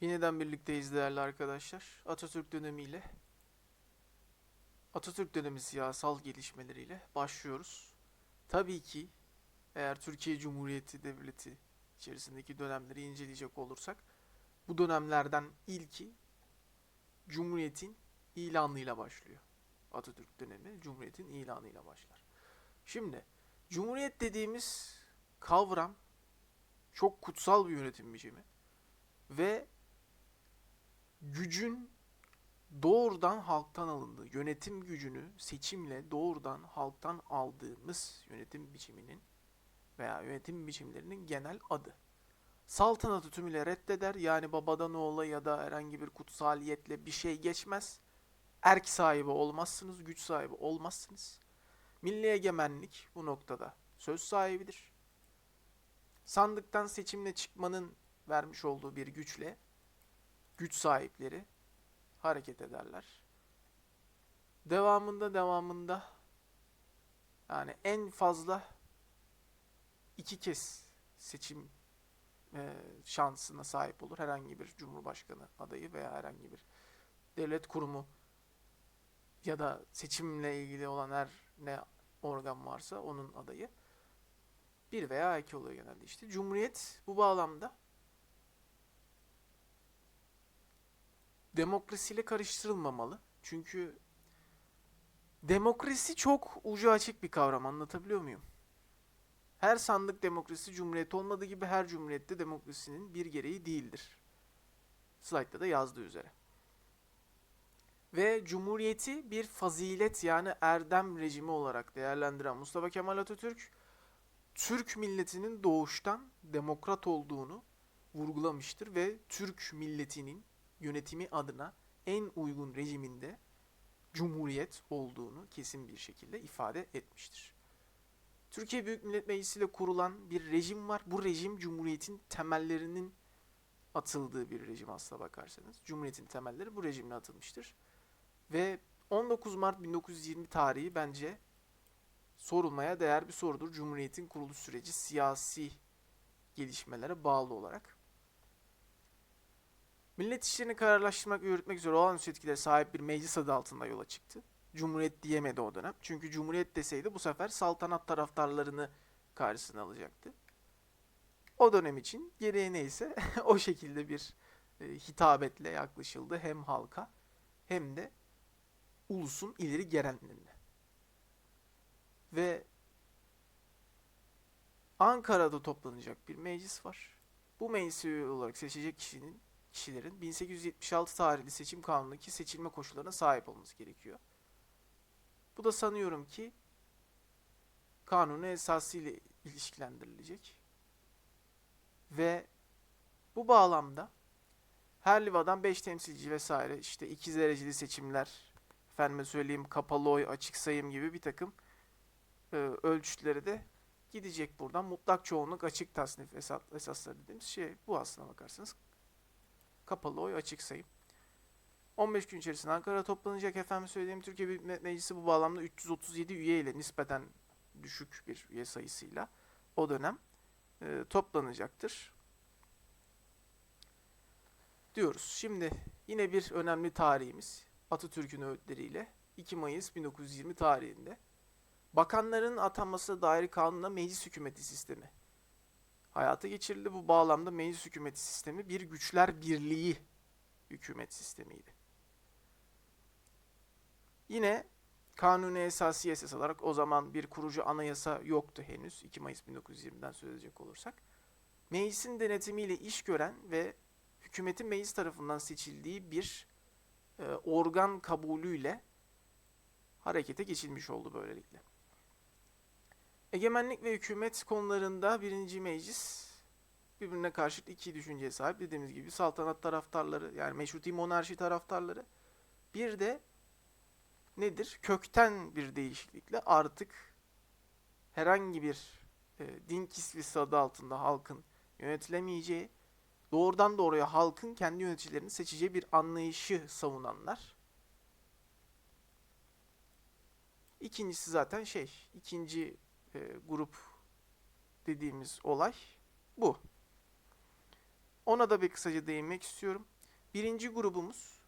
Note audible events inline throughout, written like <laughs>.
Yeniden birlikteyiz değerli arkadaşlar. Atatürk dönemiyle Atatürk dönemi siyasal gelişmeleriyle başlıyoruz. Tabii ki eğer Türkiye Cumhuriyeti Devleti içerisindeki dönemleri inceleyecek olursak bu dönemlerden ilki Cumhuriyet'in ilanıyla başlıyor. Atatürk dönemi Cumhuriyet'in ilanıyla başlar. Şimdi Cumhuriyet dediğimiz kavram çok kutsal bir yönetim biçimi ve gücün doğrudan halktan alındığı, yönetim gücünü seçimle doğrudan halktan aldığımız yönetim biçiminin veya yönetim biçimlerinin genel adı. Saltanatı tümüyle reddeder yani babadan oğula ya da herhangi bir kutsaliyetle bir şey geçmez. Erk sahibi olmazsınız, güç sahibi olmazsınız. Milli egemenlik bu noktada söz sahibidir. Sandıktan seçimle çıkmanın vermiş olduğu bir güçle güç sahipleri hareket ederler. Devamında devamında yani en fazla iki kez seçim e, şansına sahip olur herhangi bir cumhurbaşkanı adayı veya herhangi bir devlet kurumu ya da seçimle ilgili olan her ne organ varsa onun adayı bir veya iki oluyor genelde işte. Cumhuriyet bu bağlamda demokrasiyle karıştırılmamalı. Çünkü demokrasi çok ucu açık bir kavram. Anlatabiliyor muyum? Her sandık demokrasi cumhuriyet olmadığı gibi her cumhuriyette demokrasinin bir gereği değildir. Slaytta da yazdığı üzere. Ve cumhuriyeti bir fazilet yani erdem rejimi olarak değerlendiren Mustafa Kemal Atatürk, Türk milletinin doğuştan demokrat olduğunu vurgulamıştır ve Türk milletinin yönetimi adına en uygun rejiminde cumhuriyet olduğunu kesin bir şekilde ifade etmiştir. Türkiye Büyük Millet Meclisi ile kurulan bir rejim var. Bu rejim cumhuriyetin temellerinin atıldığı bir rejim aslına bakarsanız. Cumhuriyetin temelleri bu rejimle atılmıştır. Ve 19 Mart 1920 tarihi bence sorulmaya değer bir sorudur. Cumhuriyetin kuruluş süreci siyasi gelişmelere bağlı olarak. Millet işlerini kararlaştırmak ve yürütmek üzere olağanüstü etkilere sahip bir meclis adı altında yola çıktı. Cumhuriyet diyemedi o dönem. Çünkü Cumhuriyet deseydi bu sefer saltanat taraftarlarını karşısına alacaktı. O dönem için gereği neyse <laughs> o şekilde bir e, hitabetle yaklaşıldı hem halka hem de ulusun ileri gelenlerine. Ve Ankara'da toplanacak bir meclis var. Bu meclis olarak seçecek kişinin kişilerin 1876 tarihli seçim kanunundaki seçilme koşullarına sahip olması gerekiyor. Bu da sanıyorum ki kanunu esasıyla ilişkilendirilecek. Ve bu bağlamda her livadan 5 temsilci vesaire işte ikiz dereceli seçimler, efendime söyleyeyim kapalı oy, açık sayım gibi bir takım e, ölçütleri de gidecek buradan. Mutlak çoğunluk açık tasnif esas, esasları dediğimiz şey bu aslına bakarsanız. Kapalı oy, açık sayım. 15 gün içerisinde Ankara toplanacak. Efendim söylediğim Türkiye Büyük Millet Meclisi bu bağlamda 337 üye ile nispeten düşük bir üye sayısıyla o dönem e, toplanacaktır. Diyoruz. Şimdi yine bir önemli tarihimiz Atatürk'ün öğütleriyle 2 Mayıs 1920 tarihinde bakanların atanmasına dair kanunla meclis hükümeti sistemi hayata geçirildi. Bu bağlamda meclis hükümeti sistemi bir güçler birliği hükümet sistemiydi. Yine kanuni esası esas olarak o zaman bir kurucu anayasa yoktu henüz 2 Mayıs 1920'den söz edecek olursak. Meclisin denetimiyle iş gören ve hükümetin meclis tarafından seçildiği bir e, organ kabulüyle harekete geçilmiş oldu böylelikle. Egemenlik ve hükümet konularında birinci meclis birbirine karşıt iki düşünceye sahip. Dediğimiz gibi saltanat taraftarları yani meşruti monarşi taraftarları. Bir de nedir? Kökten bir değişiklikle artık herhangi bir e, din kisvesi adı altında halkın yönetilemeyeceği, doğrudan doğruya halkın kendi yöneticilerini seçeceği bir anlayışı savunanlar. İkincisi zaten şey, ikinci e, grup dediğimiz olay bu. Ona da bir kısaca değinmek istiyorum. Birinci grubumuz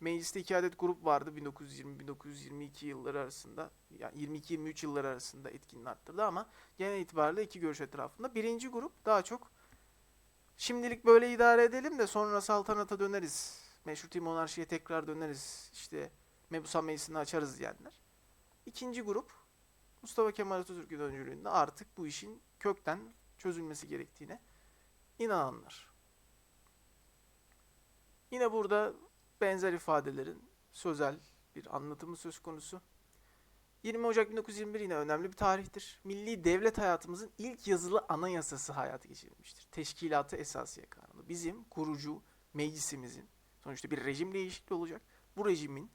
mecliste iki adet grup vardı 1920-1922 yılları arasında. Yani 22-23 yılları arasında etkinliğini arttırdı ama genel itibariyle iki görüş etrafında. Birinci grup daha çok şimdilik böyle idare edelim de sonra saltanata döneriz. Meşruti monarşiye tekrar döneriz. İşte Mebusan Meclisi'ni açarız diyenler. İkinci grup Mustafa Kemal Atatürk'ün öncülüğünde artık bu işin kökten çözülmesi gerektiğine inananlar. Yine burada benzer ifadelerin sözel bir anlatımı söz konusu. 20 Ocak 1921 yine önemli bir tarihtir. Milli devlet hayatımızın ilk yazılı anayasası hayata geçirilmiştir. Teşkilatı Esasiye Kanunu. Bizim kurucu meclisimizin sonuçta bir rejim değişikliği olacak. Bu rejimin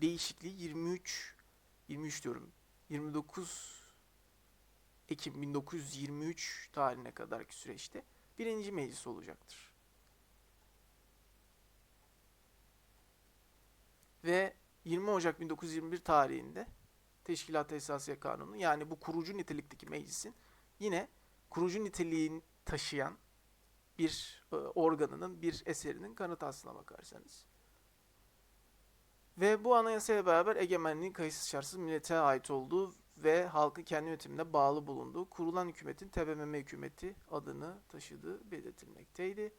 değişikliği 23 23 diyorum 29 Ekim 1923 tarihine kadarki süreçte birinci meclis olacaktır. Ve 20 Ocak 1921 tarihinde Teşkilat-ı Esasiye Kanunu yani bu kurucu nitelikteki meclisin yine kurucu niteliğini taşıyan bir e, organının, bir eserinin kanıtı aslına bakarsanız. Ve bu anayasayla beraber egemenliğin kayıtsız şartsız millete ait olduğu ve halkın kendi yönetimine bağlı bulunduğu kurulan hükümetin TBMM hükümeti adını taşıdığı belirtilmekteydi.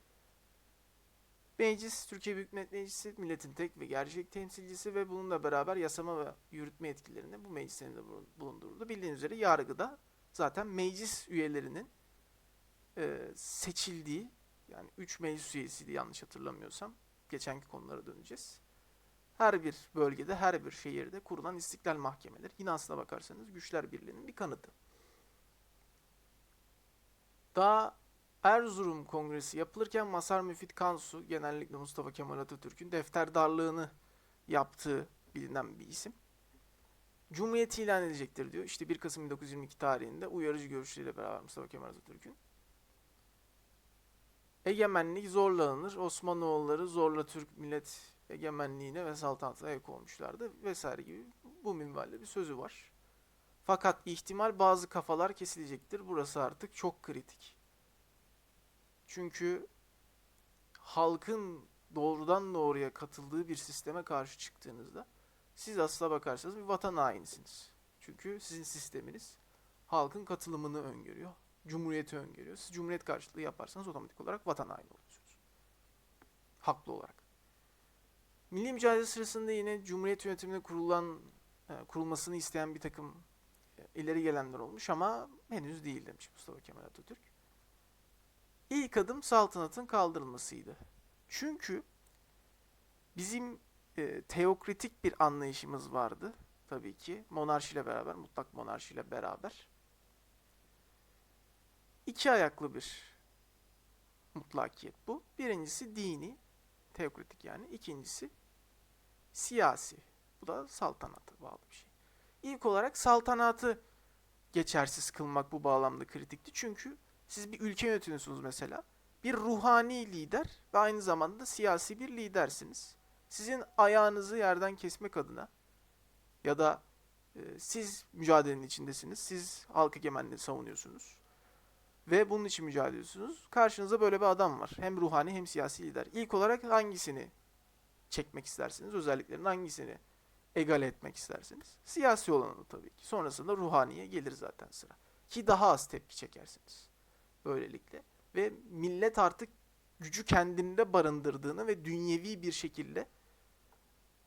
Meclis, Türkiye Büyük Millet Meclisi, milletin tek ve gerçek temsilcisi ve bununla beraber yasama ve yürütme yetkilerini bu meclislerin de bulun- bulundurdu. Bildiğiniz üzere yargıda zaten meclis üyelerinin e, seçildiği, yani 3 meclis üyesiydi yanlış hatırlamıyorsam, geçenki konulara döneceğiz. Her bir bölgede, her bir şehirde kurulan istiklal mahkemeleri, yine aslına bakarsanız güçler birliğinin bir kanıtı. Daha Erzurum Kongresi yapılırken Masar Müfit Kansu, genellikle Mustafa Kemal Atatürk'ün defterdarlığını yaptığı bilinen bir isim. Cumhuriyet ilan edecektir diyor. İşte 1 Kasım 1922 tarihinde uyarıcı görüşleriyle beraber Mustafa Kemal Atatürk'ün. Egemenlik zorla alınır. Osmanoğulları zorla Türk millet egemenliğine ve saltanatına ayak olmuşlardı vesaire gibi bu minvalde bir sözü var. Fakat ihtimal bazı kafalar kesilecektir. Burası artık çok kritik. Çünkü halkın doğrudan doğruya katıldığı bir sisteme karşı çıktığınızda siz aslına bakarsanız bir vatan hainisiniz. Çünkü sizin sisteminiz halkın katılımını öngörüyor. Cumhuriyeti öngörüyor. Siz cumhuriyet karşıtlığı yaparsanız otomatik olarak vatan haini oluyorsunuz. Haklı olarak. Milli mücadele sırasında yine Cumhuriyet yönetiminde kurulan e, kurulmasını isteyen bir takım e, ileri gelenler olmuş ama henüz değil demiş Mustafa Kemal Atatürk. İlk adım saltanatın kaldırılmasıydı. Çünkü bizim e, teokratik bir anlayışımız vardı tabii ki. Monarşiyle beraber, mutlak monarşiyle beraber. İki ayaklı bir mutlakiyet bu. Birincisi dini, teokratik yani. İkincisi siyasi. Bu da saltanata bağlı bir şey. İlk olarak saltanatı geçersiz kılmak bu bağlamda kritikti. Çünkü siz bir ülke yönetiyorsunuz mesela. Bir ruhani lider ve aynı zamanda siyasi bir lidersiniz. Sizin ayağınızı yerden kesmek adına ya da e, siz mücadelenin içindesiniz. Siz halk egemenliğini savunuyorsunuz. Ve bunun için mücadele ediyorsunuz. Karşınızda böyle bir adam var. Hem ruhani hem siyasi lider. İlk olarak hangisini çekmek istersiniz? Özelliklerin hangisini egale etmek istersiniz? Siyasi olanı tabii ki. Sonrasında ruhaniye gelir zaten sıra. Ki daha az tepki çekersiniz. Böylelikle. Ve millet artık gücü kendinde barındırdığını ve dünyevi bir şekilde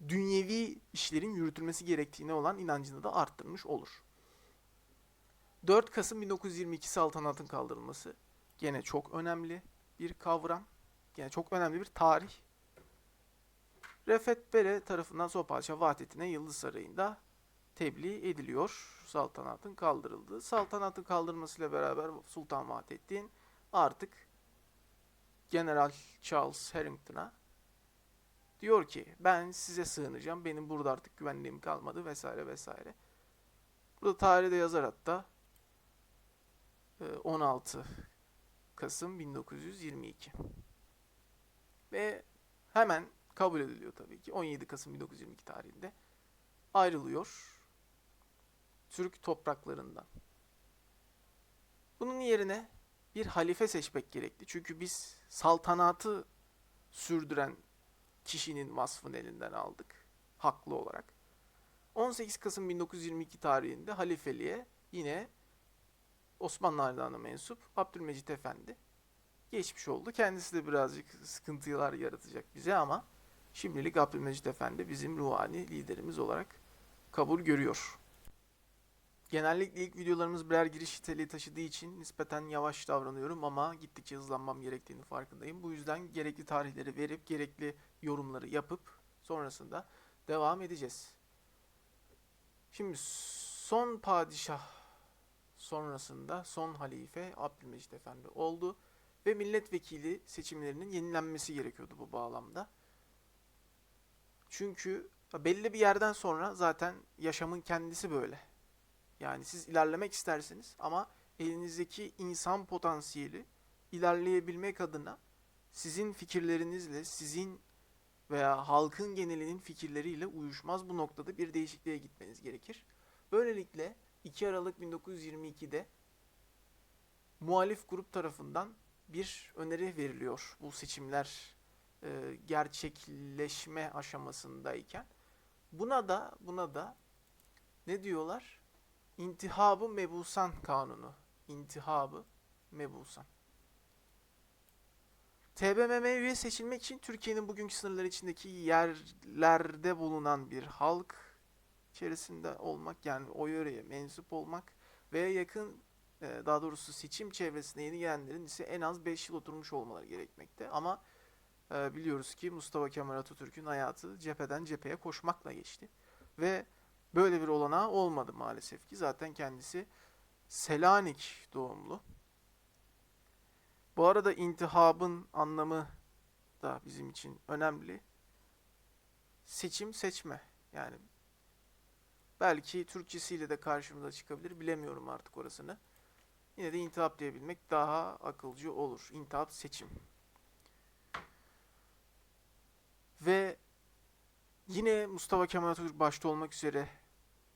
dünyevi işlerin yürütülmesi gerektiğine olan inancını da arttırmış olur. 4 Kasım 1922 saltanatın kaldırılması gene çok önemli bir kavram. Gene çok önemli bir tarih. Refet Bere tarafından Sopaşa Vahdetine Yıldız Sarayı'nda tebliğ ediliyor. Saltanatın kaldırıldığı. Saltanatın kaldırılmasıyla beraber Sultan Vahdettin artık General Charles Harrington'a diyor ki ben size sığınacağım. Benim burada artık güvenliğim kalmadı vesaire vesaire. Burada tarihte yazar hatta e, 16 Kasım 1922. Ve hemen kabul ediliyor tabii ki. 17 Kasım 1922 tarihinde ayrılıyor Türk topraklarından. Bunun yerine bir halife seçmek gerekli. Çünkü biz saltanatı sürdüren kişinin vasfını elinden aldık. Haklı olarak. 18 Kasım 1922 tarihinde halifeliğe yine Osmanlı Hanedanı'na mensup Abdülmecit Efendi geçmiş oldu. Kendisi de birazcık sıkıntılar yaratacak bize ama şimdilik Abdülmecit Efendi bizim ruhani liderimiz olarak kabul görüyor. Genellikle ilk videolarımız birer giriş niteliği taşıdığı için nispeten yavaş davranıyorum ama gittikçe hızlanmam gerektiğini farkındayım. Bu yüzden gerekli tarihleri verip gerekli yorumları yapıp sonrasında devam edeceğiz. Şimdi son padişah sonrasında son halife Abdülmecit Efendi oldu ve milletvekili seçimlerinin yenilenmesi gerekiyordu bu bağlamda. Çünkü belli bir yerden sonra zaten yaşamın kendisi böyle. Yani siz ilerlemek istersiniz ama elinizdeki insan potansiyeli ilerleyebilmek adına sizin fikirlerinizle, sizin veya halkın genelinin fikirleriyle uyuşmaz. Bu noktada bir değişikliğe gitmeniz gerekir. Böylelikle 2 Aralık 1922'de muhalif grup tarafından bir öneri veriliyor bu seçimler e, gerçekleşme aşamasındayken. Buna da buna da ne diyorlar? İntihabı mebusan kanunu. İntihabı mebusan. TBMM üye seçilmek için Türkiye'nin bugünkü sınırları içindeki yerlerde bulunan bir halk içerisinde olmak yani o yöreye mensup olmak ve yakın e, daha doğrusu seçim çevresine yeni gelenlerin ise en az 5 yıl oturmuş olmaları gerekmekte. Ama e, biliyoruz ki Mustafa Kemal Atatürk'ün hayatı cepheden cepheye koşmakla geçti. Ve böyle bir olanağı olmadı maalesef ki. Zaten kendisi Selanik doğumlu. Bu arada intihabın anlamı da bizim için önemli. Seçim seçme. Yani belki Türkçesiyle de karşımıza çıkabilir. Bilemiyorum artık orasını. Yine de intihap diyebilmek daha akılcı olur. İntihap seçim. Ve yine Mustafa Kemal Atatürk başta olmak üzere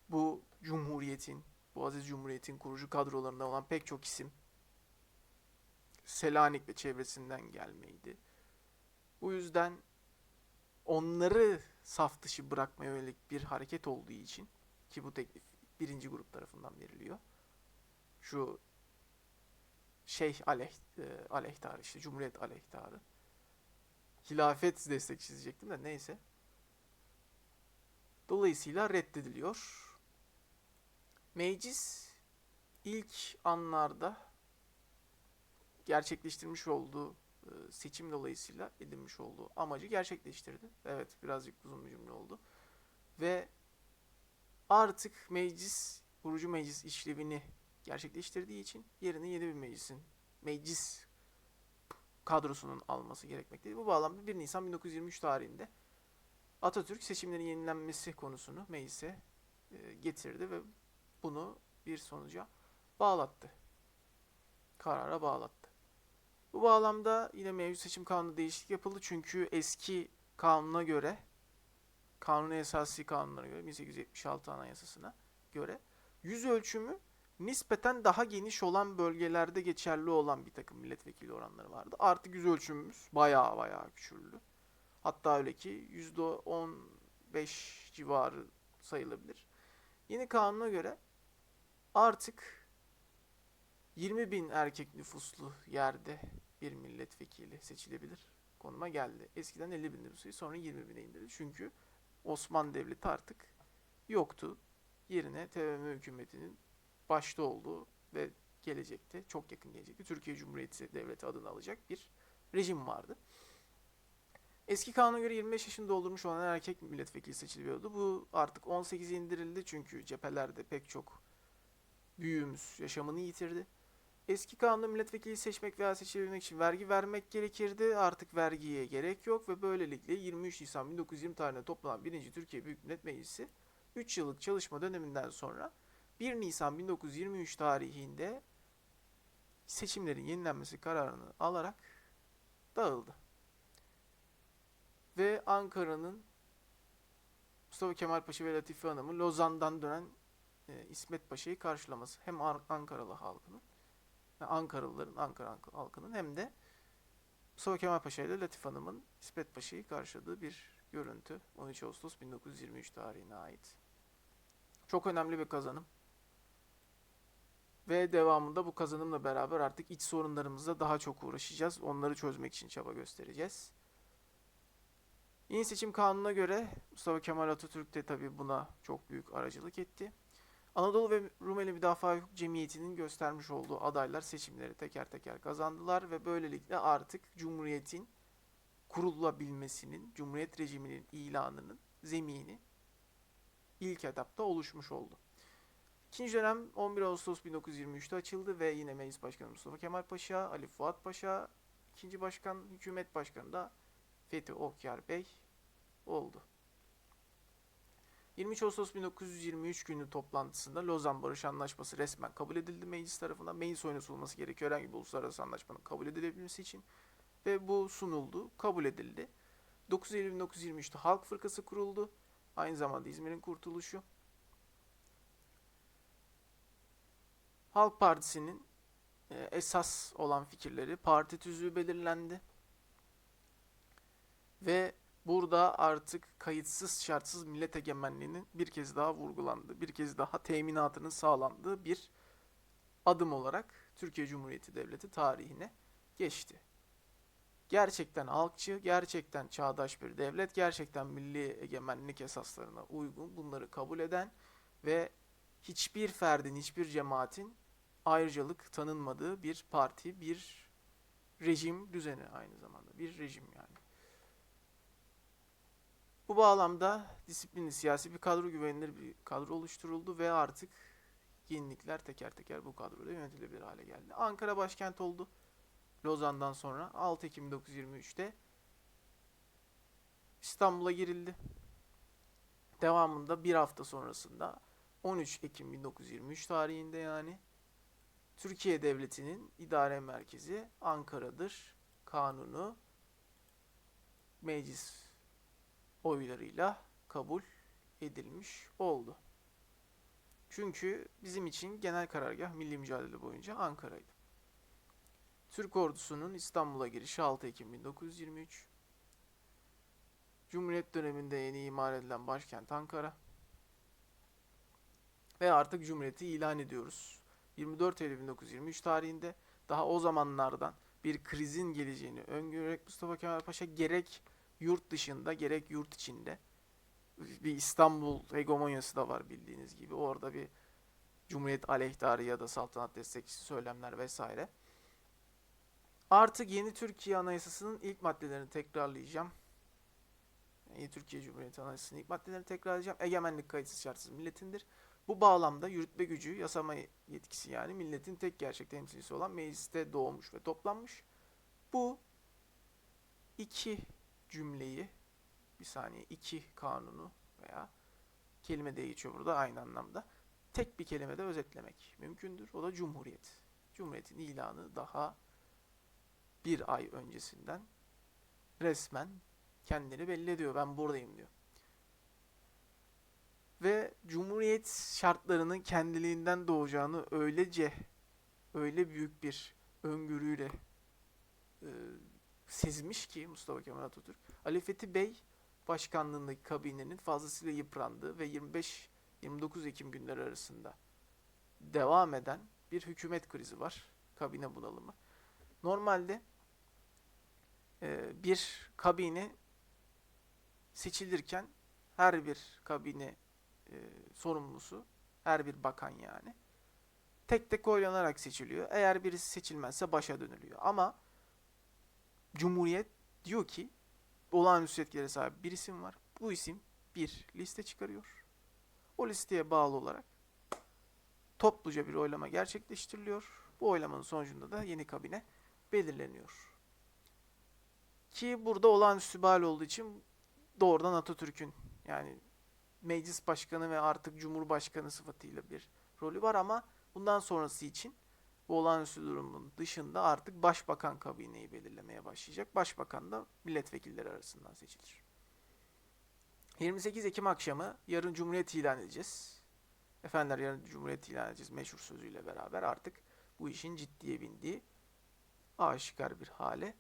bu cumhuriyetin, bu aziz cumhuriyetin kurucu kadrolarında olan pek çok isim Selanik ve çevresinden gelmeydi. Bu yüzden onları saf dışı bırakmaya yönelik bir hareket olduğu için ki bu teklif birinci grup tarafından veriliyor. Şu şeyh aleyh, e, aleyhtarı işte Cumhuriyet aleyhtarı. Hilafet destekçisi diyecektim de neyse. Dolayısıyla reddediliyor. Meclis ilk anlarda gerçekleştirmiş olduğu e, seçim dolayısıyla edinmiş olduğu amacı gerçekleştirdi. Evet birazcık uzun bir cümle oldu. Ve artık meclis, kurucu meclis işlevini gerçekleştirdiği için yerine yeni bir meclisin, meclis kadrosunun alması gerekmektedir. Bu bağlamda 1 Nisan 1923 tarihinde Atatürk seçimlerin yenilenmesi konusunu meclise e, getirdi ve bunu bir sonuca bağlattı. Karara bağlattı. Bu bağlamda yine mevcut seçim kanunu değişiklik yapıldı çünkü eski kanuna göre kanun esası kanunlara göre 1876 Anayasası'na göre yüz ölçümü nispeten daha geniş olan bölgelerde geçerli olan bir takım milletvekili oranları vardı. Artık yüz ölçümümüz bayağı bayağı küçüldü. Hatta öyle ki %15 civarı sayılabilir. Yeni kanuna göre artık 20 bin erkek nüfuslu yerde bir milletvekili seçilebilir konuma geldi. Eskiden 50 bin nüfusu sonra 20 bine indirdi. Çünkü Osmanlı Devleti artık yoktu. Yerine TBMM hükümetinin başta olduğu ve gelecekte, çok yakın gelecekte Türkiye Cumhuriyeti Devleti adını alacak bir rejim vardı. Eski kanuna göre 25 yaşını doldurmuş olan erkek milletvekili seçiliyordu. Bu artık 18'e indirildi çünkü cephelerde pek çok büyüğümüz yaşamını yitirdi. Eski kanunda milletvekili seçmek veya seçilebilmek için vergi vermek gerekirdi. Artık vergiye gerek yok ve böylelikle 23 Nisan 1920 tarihinde toplanan 1. Türkiye Büyük Millet Meclisi 3 yıllık çalışma döneminden sonra 1 Nisan 1923 tarihinde seçimlerin yenilenmesi kararını alarak dağıldı. Ve Ankara'nın Mustafa Kemal Paşa ve Latife Hanım'ın Lozan'dan dönen e, İsmet Paşa'yı karşılaması hem Ar- Ankaralı halkının ve Ankaralıların, Ankara halkının hem de Mustafa Kemal Paşa ile Latif Hanım'ın İsmet Paşa'yı karşıladığı bir görüntü. 13 Ağustos 1923 tarihine ait. Çok önemli bir kazanım. Ve devamında bu kazanımla beraber artık iç sorunlarımızla daha çok uğraşacağız. Onları çözmek için çaba göstereceğiz. Yeni seçim kanununa göre Mustafa Kemal Atatürk de tabii buna çok büyük aracılık etti. Anadolu ve Rumeli Müdafaa Hukuk Cemiyeti'nin göstermiş olduğu adaylar seçimleri teker teker kazandılar ve böylelikle artık Cumhuriyet'in kurulabilmesinin, Cumhuriyet rejiminin ilanının zemini ilk etapta oluşmuş oldu. İkinci dönem 11 Ağustos 1923'te açıldı ve yine Meclis Başkanı Mustafa Kemal Paşa, Ali Fuat Paşa, ikinci başkan, hükümet başkanı da Fethi Okyar Bey oldu. 23 Ağustos 1923 günü toplantısında Lozan Barış Anlaşması resmen kabul edildi meclis tarafından. Meclis oyuna sunulması gerekiyor herhangi bir uluslararası anlaşmanın kabul edilebilmesi için. Ve bu sunuldu, kabul edildi. 9 Eylül 1923'te Halk Fırkası kuruldu. Aynı zamanda İzmir'in kurtuluşu. Halk Partisi'nin e, esas olan fikirleri parti tüzüğü belirlendi. Ve burada artık kayıtsız şartsız millet egemenliğinin bir kez daha vurgulandığı, bir kez daha teminatının sağlandığı bir adım olarak Türkiye Cumhuriyeti Devleti tarihine geçti. Gerçekten halkçı, gerçekten çağdaş bir devlet, gerçekten milli egemenlik esaslarına uygun bunları kabul eden ve hiçbir ferdin, hiçbir cemaatin ayrıcalık tanınmadığı bir parti, bir rejim düzeni aynı zamanda. Bir rejim yani. Bu bağlamda disiplinli siyasi bir kadro, güvenilir bir kadro oluşturuldu ve artık yenilikler teker teker bu kadroda yönetilebilir hale geldi. Ankara başkent oldu. Lozan'dan sonra 6 Ekim 1923'te İstanbul'a girildi. Devamında bir hafta sonrasında 13 Ekim 1923 tarihinde yani Türkiye Devleti'nin idare merkezi Ankara'dır. Kanunu meclis oylarıyla kabul edilmiş oldu. Çünkü bizim için genel karargah milli mücadele boyunca Ankara'ydı. Türk ordusunun İstanbul'a girişi 6 Ekim 1923. Cumhuriyet döneminde yeni imar edilen başkent Ankara. Ve artık Cumhuriyeti ilan ediyoruz. 24 Eylül 1923 tarihinde daha o zamanlardan bir krizin geleceğini öngörerek Mustafa Kemal Paşa gerek yurt dışında gerek yurt içinde bir İstanbul hegemonyası da var bildiğiniz gibi. Orada bir Cumhuriyet aleyhtarı ya da saltanat destekçisi söylemler vesaire. Artık yeni Türkiye Anayasası'nın ilk maddelerini tekrarlayacağım. Yeni Türkiye Cumhuriyeti Anayasası'nın ilk maddelerini tekrarlayacağım. Egemenlik kayıtsız şartsız milletindir. Bu bağlamda yürütme gücü, yasama yetkisi yani milletin tek gerçek temsilcisi olan mecliste doğmuş ve toplanmış. Bu iki cümleyi, bir saniye iki kanunu veya kelime de geçiyor burada aynı anlamda. Tek bir kelimede özetlemek mümkündür. O da Cumhuriyet. Cumhuriyetin ilanı daha bir ay öncesinden resmen kendini belli ediyor. Ben buradayım diyor. Ve Cumhuriyet şartlarının kendiliğinden doğacağını öylece, öyle büyük bir öngörüyle e, sezmiş ki Mustafa Kemal Atatürk. Ali Fethi Bey başkanlığındaki kabinenin fazlasıyla yıprandığı ve 25-29 Ekim günleri arasında devam eden bir hükümet krizi var. Kabine bunalımı. Normalde e, bir kabine seçilirken her bir kabine e, sorumlusu, her bir bakan yani tek tek oylanarak seçiliyor. Eğer birisi seçilmezse başa dönülüyor. Ama Cumhuriyet diyor ki olağanüstü yetkilere sahip bir isim var. Bu isim bir liste çıkarıyor. O listeye bağlı olarak topluca bir oylama gerçekleştiriliyor. Bu oylamanın sonucunda da yeni kabine belirleniyor. Ki burada olağanüstü bir hal olduğu için doğrudan Atatürk'ün yani meclis başkanı ve artık cumhurbaşkanı sıfatıyla bir rolü var ama bundan sonrası için bu olağanüstü durumun dışında artık başbakan kabineyi belirlemeye başlayacak. Başbakan da milletvekilleri arasından seçilir. 28 Ekim akşamı yarın Cumhuriyet ilan edeceğiz. Efendiler yarın Cumhuriyet ilan edeceğiz meşhur sözüyle beraber artık bu işin ciddiye bindiği aşikar bir hale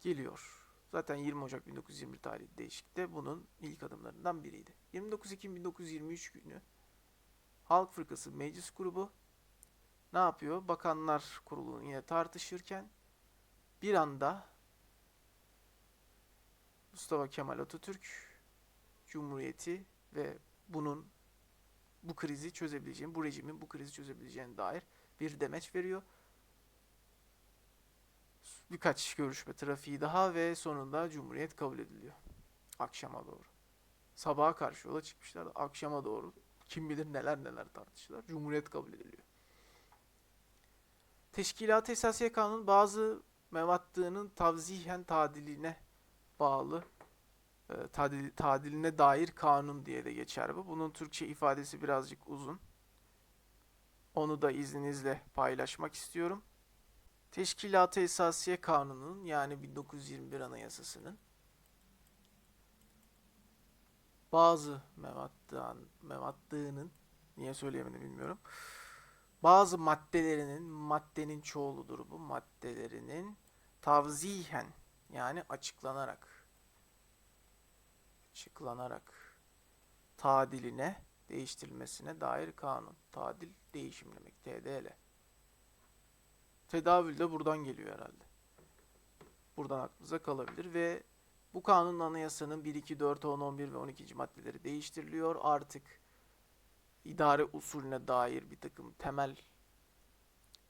geliyor. Zaten 20 Ocak 1921 tarihli değişiklikte bunun ilk adımlarından biriydi. 29 Ekim 1923 günü Halk Fırkası Meclis Grubu ne yapıyor? Bakanlar Kurulu'nun yine tartışırken bir anda Mustafa Kemal Atatürk Cumhuriyeti ve bunun bu krizi çözebileceğini, bu rejimin bu krizi çözebileceğine dair bir demeç veriyor. Birkaç görüşme trafiği daha ve sonunda Cumhuriyet kabul ediliyor. Akşama doğru. Sabaha karşı yola çıkmışlar. Akşama doğru kim bilir neler neler tartıştılar. Cumhuriyet kabul ediliyor. Teşkilat-ı Esasiye Kanunu bazı mevaddının tavzihen tadiline bağlı e, tadil, tadiline dair kanun diye de geçer bu. Bunun Türkçe ifadesi birazcık uzun. Onu da izninizle paylaşmak istiyorum. Teşkilat-ı Esasiye Kanunu'nun yani 1921 Anayasası'nın bazı mevaddığın, mevaddığının niye söyleyemedim bilmiyorum. Bazı maddelerinin, maddenin çoğuludur bu, maddelerinin tavzihen yani açıklanarak açıklanarak tadiline değiştirilmesine dair kanun. Tadil değişim demek. TDL. Tedavül de buradan geliyor herhalde. Buradan aklınıza kalabilir ve bu kanun anayasanın 1, 2, 4, 10, 11 ve 12. maddeleri değiştiriliyor. Artık idare usulüne dair bir takım temel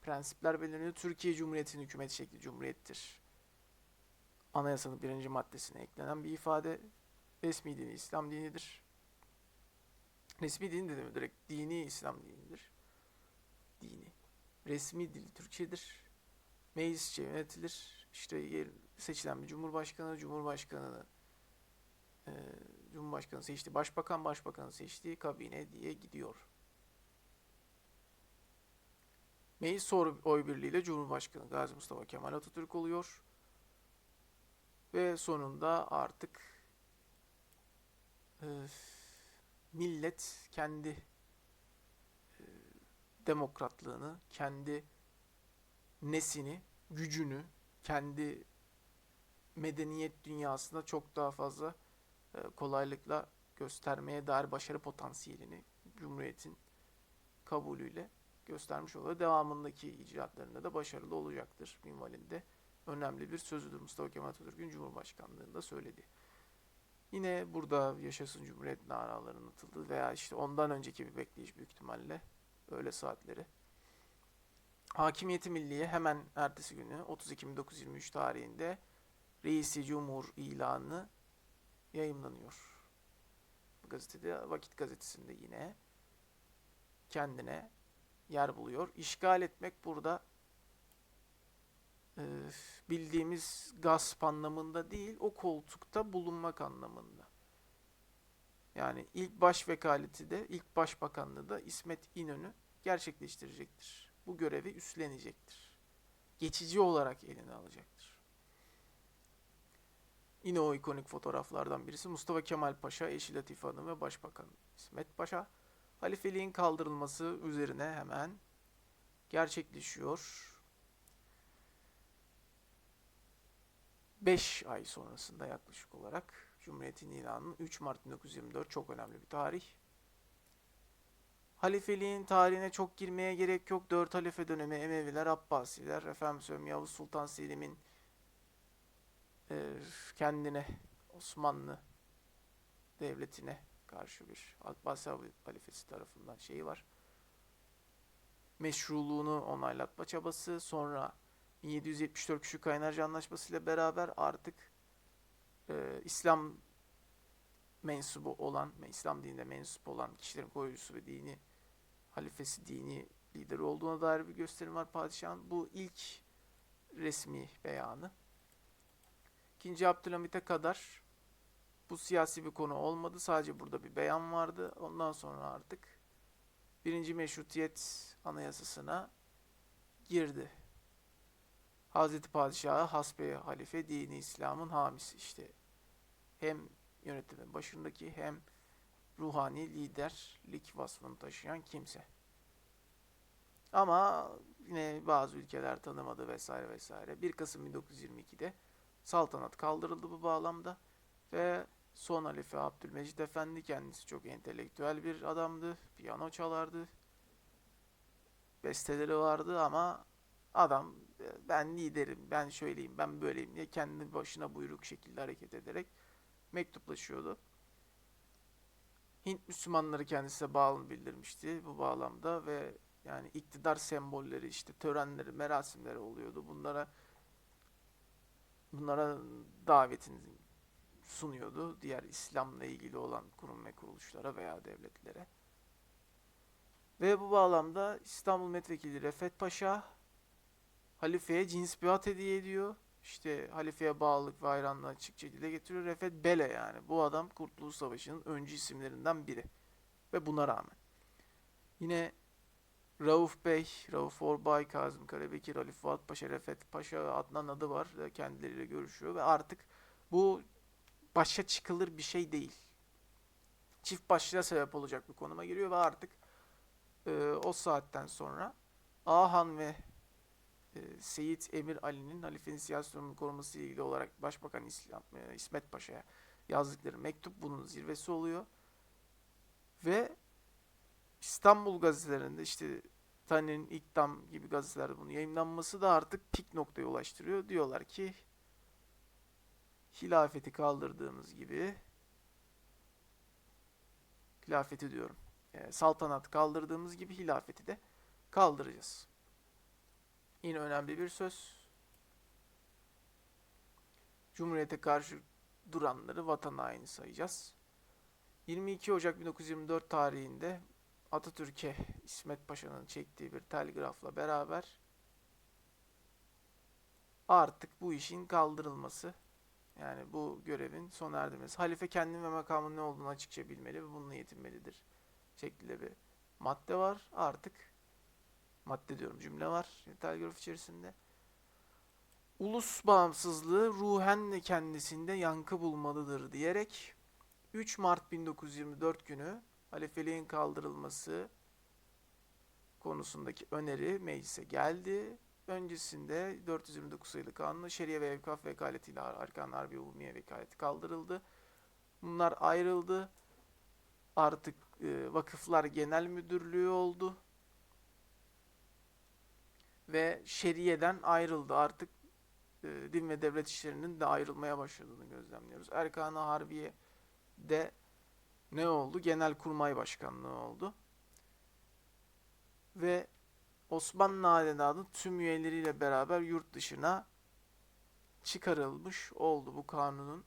prensipler belirleniyor. Türkiye Cumhuriyeti'nin hükümet şekli cumhuriyettir. Anayasanın birinci maddesine eklenen bir ifade. Resmi dini İslam dinidir. Resmi din dedim direkt dini İslam dinidir. Dini. Resmi dil Türkçedir. Meclisçe yönetilir. İşte seçilen bir cumhurbaşkanı, cumhurbaşkanını e, cumhurbaşkanı seçti, başbakan, başbakanı seçtiği kabine diye gidiyor. Meclis oy birliğiyle Cumhurbaşkanı Gazi Mustafa Kemal Atatürk oluyor. Ve sonunda artık e, millet kendi demokratlığını, kendi nesini, gücünü, kendi medeniyet dünyasında çok daha fazla e, kolaylıkla göstermeye dair başarı potansiyelini Cumhuriyet'in kabulüyle göstermiş oluyor. Devamındaki icraatlarında da başarılı olacaktır minvalinde. Önemli bir sözüdür Mustafa Kemal Atatürk'ün Cumhurbaşkanlığında söyledi. Yine burada yaşasın Cumhuriyet naralarının atıldı veya işte ondan önceki bir bekleyiş büyük ihtimalle öğle saatleri. Hakimiyeti Milliye hemen ertesi günü 30 Ekim 1923 tarihinde Reisi Cumhur ilanı yayımlanıyor. Gazetede Vakit Gazetesi'nde yine kendine yer buluyor. İşgal etmek burada e, bildiğimiz gasp anlamında değil, o koltukta bulunmak anlamında. Yani ilk baş vekaleti de, ilk başbakanlığı da İsmet İnönü gerçekleştirecektir. Bu görevi üstlenecektir. Geçici olarak eline alacaktır. Yine o ikonik fotoğraflardan birisi Mustafa Kemal Paşa, eşi Latife Hanım ve Başbakan İsmet Paşa. Halifeliğin kaldırılması üzerine hemen gerçekleşiyor. 5 ay sonrasında yaklaşık olarak Cumhuriyet'in ilanının 3 Mart 1924 çok önemli bir tarih. Halifeliğin tarihine çok girmeye gerek yok. Dört halife dönemi Emeviler, Abbasiler, efendim söyleyeyim Yavuz Sultan Selim'in e, kendine Osmanlı devletine karşı bir Abbasi halifesi tarafından şeyi var. Meşruluğunu onaylatma çabası. Sonra 1774 Küçük Kaynarca Anlaşması ile beraber artık e, İslam mensubu olan, İslam dinine mensup olan kişilerin koruyucusu ve dini halifesi, dini lideri olduğuna dair bir gösterim var padişahın. Bu ilk resmi beyanı. İkinci Abdülhamit'e kadar bu siyasi bir konu olmadı. Sadece burada bir beyan vardı. Ondan sonra artık birinci meşrutiyet anayasasına girdi. Hazreti Padişah'ı hasbe halife dini İslam'ın hamisi işte. Hem yönetimin başındaki hem ruhani liderlik vasfını taşıyan kimse. Ama yine bazı ülkeler tanımadı vesaire vesaire. 1 Kasım 1922'de saltanat kaldırıldı bu bağlamda ve son halife Abdülmecit Efendi kendisi çok entelektüel bir adamdı. Piyano çalardı. Besteleri vardı ama adam ben liderim, ben şöyleyim, ben böyleyim diye kendi başına buyruk şekilde hareket ederek mektuplaşıyordu. Hint Müslümanları kendisine bağlı bildirmişti bu bağlamda ve yani iktidar sembolleri işte törenleri, merasimleri oluyordu. Bunlara bunlara davetini sunuyordu diğer İslam'la ilgili olan kurum ve kuruluşlara veya devletlere. Ve bu bağlamda İstanbul Milletvekili Refet Paşa halifeye cins biat hediye ediyor. İşte halifeye bağlılık ve hayranlığı açıkça dile getiriyor. Refet Bele yani. Bu adam Kurtuluş Savaşı'nın öncü isimlerinden biri. Ve buna rağmen. Yine Rauf Bey, Rauf Orbay, Kazım Karabekir, Ali Fuat Paşa, Refet Paşa ve Adnan adı var. Kendileriyle görüşüyor ve artık bu başa çıkılır bir şey değil. Çift başlığa sebep olacak bir konuma giriyor ve artık e, o saatten sonra Ahan ve Seyit Emir Ali'nin halifenin siyasi sorumluluğu koruması ile ilgili olarak Başbakan İslam, e, İsmet Paşa'ya yazdıkları mektup bunun zirvesi oluyor. Ve İstanbul gazetelerinde işte Tanin, İktam gibi gazetelerde bunun yayınlanması da artık pik noktaya ulaştırıyor. Diyorlar ki hilafeti kaldırdığımız gibi hilafeti diyorum. E, saltanat kaldırdığımız gibi hilafeti de kaldıracağız. Yine önemli bir söz. Cumhuriyete karşı duranları vatan haini sayacağız. 22 Ocak 1924 tarihinde Atatürk'e İsmet Paşa'nın çektiği bir telgrafla beraber artık bu işin kaldırılması yani bu görevin sona erdirmesi. Halife kendinin ve makamının ne olduğunu açıkça bilmeli ve bununla yetinmelidir şeklinde bir madde var. Artık madde diyorum cümle var telgraf içerisinde. Ulus bağımsızlığı ruhen de kendisinde yankı bulmalıdır diyerek 3 Mart 1924 günü halifeliğin kaldırılması konusundaki öneri meclise geldi. Öncesinde 429 sayılı kanunla şeriye ve evkaf vekaletiyle Arkan Harbi Umumiye vekaleti kaldırıldı. Bunlar ayrıldı. Artık e, Vakıflar Genel Müdürlüğü oldu. Ve şeriyeden ayrıldı. Artık e, din ve devlet işlerinin de ayrılmaya başladığını gözlemliyoruz. Erkan-ı Harbiye de ne oldu? Genelkurmay Başkanlığı oldu. Ve Osmanlı Hanedanı tüm üyeleriyle beraber yurt dışına çıkarılmış oldu bu kanunun.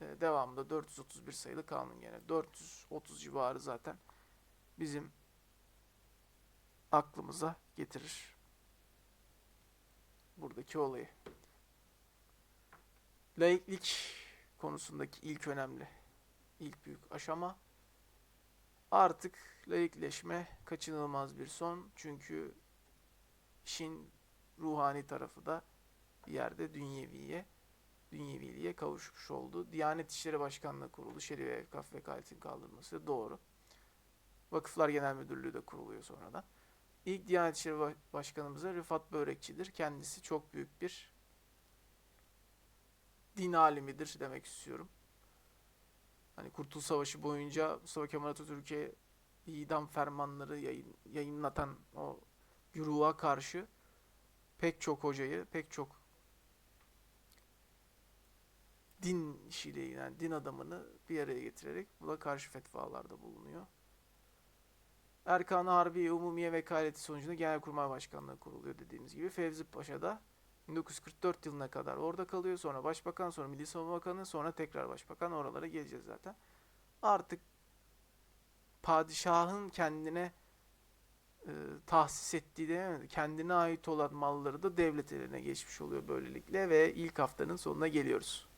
E, devamında 431 sayılı kanun gene. 430 civarı zaten bizim aklımıza getirir. Buradaki olayı. Laiklik konusundaki ilk önemli, ilk büyük aşama artık laikleşme kaçınılmaz bir son. Çünkü işin ruhani tarafı da bir yerde dünyeviye, dünyeviliğe kavuşmuş oldu. Diyanet İşleri Başkanlığı kuruldu. Şerif ve Evkaf vekaletin kaldırılması doğru. Vakıflar Genel Müdürlüğü de kuruluyor sonradan. İlk Diyanet İşleri Başkanımız Rıfat Börekçidir. Kendisi çok büyük bir din alimidir demek istiyorum. Hani Kurtuluş Savaşı boyunca Mustafa Kemal Atatürk'e idam fermanları yayın, yayınlatan o güruha karşı pek çok hocayı, pek çok din işiyle yani din adamını bir araya getirerek buna karşı fetvalarda bulunuyor. Erkan-ı Harbi Umumiye Vekaleti sonucunda Genelkurmay Başkanlığı kuruluyor dediğimiz gibi. Fevzi Paşa da 1944 yılına kadar orada kalıyor. Sonra Başbakan, sonra Milli Savunma Bakanı, sonra tekrar Başbakan. Oralara geleceğiz zaten. Artık padişahın kendine e, tahsis ettiği de kendine ait olan malları da devlet eline geçmiş oluyor böylelikle ve ilk haftanın sonuna geliyoruz.